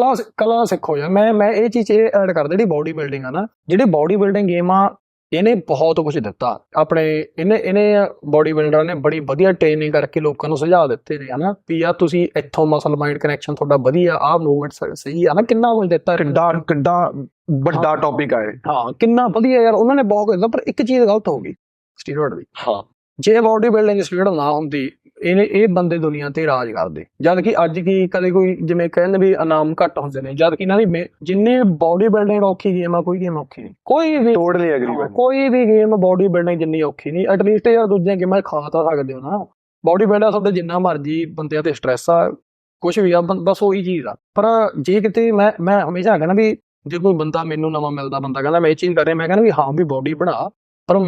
ਕਲਾ ਕਲਾ ਸਿੱਖੋ ਯਾਰ। ਮੈਂ ਮੈਂ ਇਹ ਚੀਜ਼ ਇਹ ਐਡ ਕਰਦਾ ਜਿਹੜੀ ਬਾਡੀ ਬਿਲਡਿੰਗ ਆ ਨਾ ਜਿਹੜੀ ਬਾਡੀ ਬਿਲਡਿੰਗ ਗੇਮ ਆ ਇਹਨੇ ਬਹੁਤ ਕੁਝ ਦਿੱਤਾ। ਆਪਣੇ ਇਹਨੇ ਇਹਨੇ ਬਾਡੀ ਬਿਲਡਰ ਨੇ ਬੜੀ ਵਧੀਆ ਟ੍ਰੇਨਿੰਗ ਕਰਕੇ ਲੋਕਾਂ ਨੂੰ ਸੁਝਾਅ ਦਿੱਤੇ ਨੇ ਹਨਾ? ਵੀ ਆ ਤੁਸੀਂ ਇੱਥੋਂ ਮਸਲ ਮਾਈਂਡ ਕਨੈਕਸ਼ਨ ਤੁਹਾਡਾ ਵਧੀਆ ਆ ਮੂਵਮੈਂਟ ਸਹੀ ਆ ਨਾ? ਕਿੰਨਾ ਕੁਝ ਦਿੱਤਾ ਕਿੱਡਾ ਕਿੱਡਾ ਵੱਡਾ। ਟੌਪਿਕ ਆ ਇਹ। ਹਾਂ ਕਿੰਨਾ ਵਧੀਆ ਯਾਰ। ਉਹਨਾਂ ਨੇ ਬਹੁਤ ਕੁਝ ਦਿੱਤਾ ਪਰ ਇੱਕ ਚੀਜ਼ ਗਲਤ ਹੋ ਗਈ ਸਟੀਰੋਇਡ ਦੀ। ਹਾਂ। ਜੇ ਬਾਡੀ ਬਿਲਡਿੰਗ ਸਟੀਰੋਇਡ ਨਾ ਹੁੰਦੀ ਇਹਨੇ ਇਹ ਬੰਦੇ ਦੁਨੀਆ ਤੇ ਰਾਜ ਕਰਦੇ। ਜਦ ਕਿ ਅੱਜ ਕੀ ਕਦੇ ਕੋਈ ਜਿਵੇਂ ਕਹਿੰਦੇ ਵੀ ਇਨਾਮ ਘੱਟ ਹੁੰਦੇ ਨੇ ਜਦ ਕਿ ਇਹਨਾਂ ਦੀ ਜਿੰਨੇ ਬਾਡੀ ਬਿਲਡਿੰਗ ਔਖੀ ਗੇਮ ਆ ਕੋਈ ਗੇਮ ਔਖੀ ਨਹੀਂ। ਕੋਈ ਵੀ ਟੋਟਲੀ ਐਗਰੀ ਕੋਈ ਵੀ ਗੇਮ ਬਾਡੀ ਬਿਲਡਿੰਗ ਜਿੰਨੀ ਔਖੀ ਨਹੀਂ ਐਟਲੀਸਟ ਯਾਰ ਦੂਜੀਆਂ ਗੇਮਾਂ ਖਾ ਤਾਂ ਸਕਦੇ ਹੋ ਨਾ। ਬਾਡੀ ਬਿਲਡਰ ਤੁਹਾਡੇ ਜਿੰਨਾ ਮਰਜ਼ੀ ਬੰਦਿਆਂ ਤੇ ਸਟ੍ਰੈਸ ਆ ਕੁਝ ਵੀ ਆ ਬਸ ਉਹੀ ਚੀਜ਼ ਆ। ਪਰ ਜੇ ਕਿਤੇ ਮੈਂ ਮੈਂ ਹਮੇਸ਼ਾ ਕਹਿੰਦਾ ਵੀ ਜੇ ਕੋਈ ਬੰਦਾ ਮੈਨੂੰ ਨਵਾਂ ਮਿਲਦਾ ਬੰਦਾ ਕਹਿੰਦਾ ਮੈਂ ਇਹ ਚੀਜ਼ ਕਰ ਰਿਹਾ ਮੈਂ ਕਹਿੰਦਾ ਵੀ ਹਾਂ ਵੀ ਬਾਡੀ ਬਣਾ ਪਰ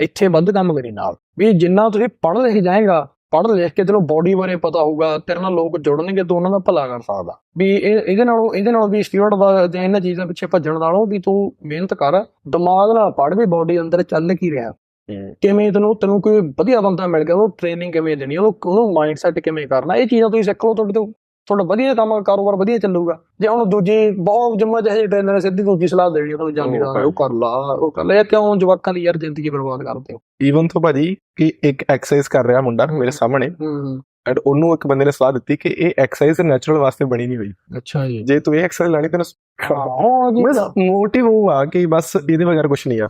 ਇੱਥੇ ਵੱਧ ਕੰਮ ਕਰੀ ਨਾਲ। ਵੀ ਜਿੰਨਾ ਤੁਸੀਂ ਪੜ੍ਹ ਲਿਖ ਜਾਏਗਾ ਪੜ੍ਹ ਲਿਖ ਕੇ ਤੈਨੂੰ ਬਾਡੀ ਬਾਰੇ ਪਤਾ ਹੋਊਗਾ ਤੇਰੇ ਨਾਲ ਲੋਕ ਜੁੜਨਗੇ ਤੂੰ ਉਹਨਾਂ ਦਾ ਭਲਾ ਕਰ ਸਕਦਾ। ਵੀ ਇਹ ਇਹਦੇ ਨਾਲੋਂ ਇਹਦੇ ਨਾਲੋਂ ਵੀ ਸਟੀਰੋਇਡ ਦਾ ਜਾਂ ਇਹਨਾਂ ਚੀਜ਼ਾਂ ਪਿੱਛੇ ਭੱਜਣ ਨਾਲੋਂ ਵੀ ਤੂੰ ਮਿਹਨਤ ਕਰ ਦਿਮਾਗ ਨਾਲ ਪੜ੍ਹ ਵੀ ਬਾਡੀ ਅੰਦਰ ਚੱਲ ਕੀ ਰਿਹਾ। ਕਿਵੇਂ ਤੈਨੂੰ ਤੈਨੂੰ ਕੋਈ ਵਧੀਆ ਬੰਦਾ ਮਿਲ ਗਿਆ ਉਹ ਟ੍ਰੇਨਿੰਗ ਕਿਵੇਂ ਦੇਣੀ ਉਹਨੂੰ ਉਹਨੂੰ ਮਾਈਂਡ ਸੈਟ ਕਿਵੇਂ ਕਰਨਾ ਇਹ ਚੀਜ਼ਾਂ ਤੁਸੀਂ ਸਿੱਖ ਲਓ ਤੁਹਾਡੇ ਤੋਂ। ਤੁਹਾਡਾ ਵਧੀਆ ਕੰਮ ਕਾਰੋਬਾਰ ਵਧੀਆ ਚੱਲੂਗਾ। ਜੇ ਹੁਣ ਦੂਜੀ ਬਹੁਤ ਜਿੰਮਾ ਜਿਹੇ ਟ੍ਰੇਨਰ ਸਿੱਧੀ ਦੂਜੀ ਸਲਾਹ ਦੇਣੀ ਤੁਹਾਨੂੰ ਜਾਂਦੀ ਦਾ ਉਹ ਕਰ ਲਾ ਉਹ ਕਰ ਲੈ। ਕਿਉਂ ਜਵਾਕਾਂ ਦੀ ਯਾਰ ਜ਼ਿੰਦਗੀ ਬਰਬਾਦ ਕਰਦੇ ਹੋ? ਈਵਨ ਤੋਂ ਭਾਜੀ ਕਿ ਇੱਕ ਐਕਸਰਸਾਈਜ਼ ਕਰ ਰਿਹਾ ਮੁੰਡਾ ਮੇਰੇ ਸਾਹਮਣੇ ਐਂਡ ਉਹਨੂੰ ਇੱਕ ਬੰਦੇ ਨੇ ਸਲਾਹ ਦਿੱਤੀ ਕਿ ਇਹ ਐਕਸਰਸਾਈਜ਼ ਨੈਚੁਰਲ ਵਾਸਤੇ ਬਣੀ ਨਹੀਂ ਹੋਈ। ਅੱਛਾ ਜੀ। ਜੇ ਤੂੰ ਇਹ ਐਕਸਰਸਾਈਜ਼ ਲੈਣੀ ਤੈਨੂੰ ਹਾਂ ਜੀ ਮੋਟਿਵ ਆ ਕਿ ਬਸ ਇਹਦੇ ਬਗੈਰ ਕੁਝ ਨਹੀਂ ਆ।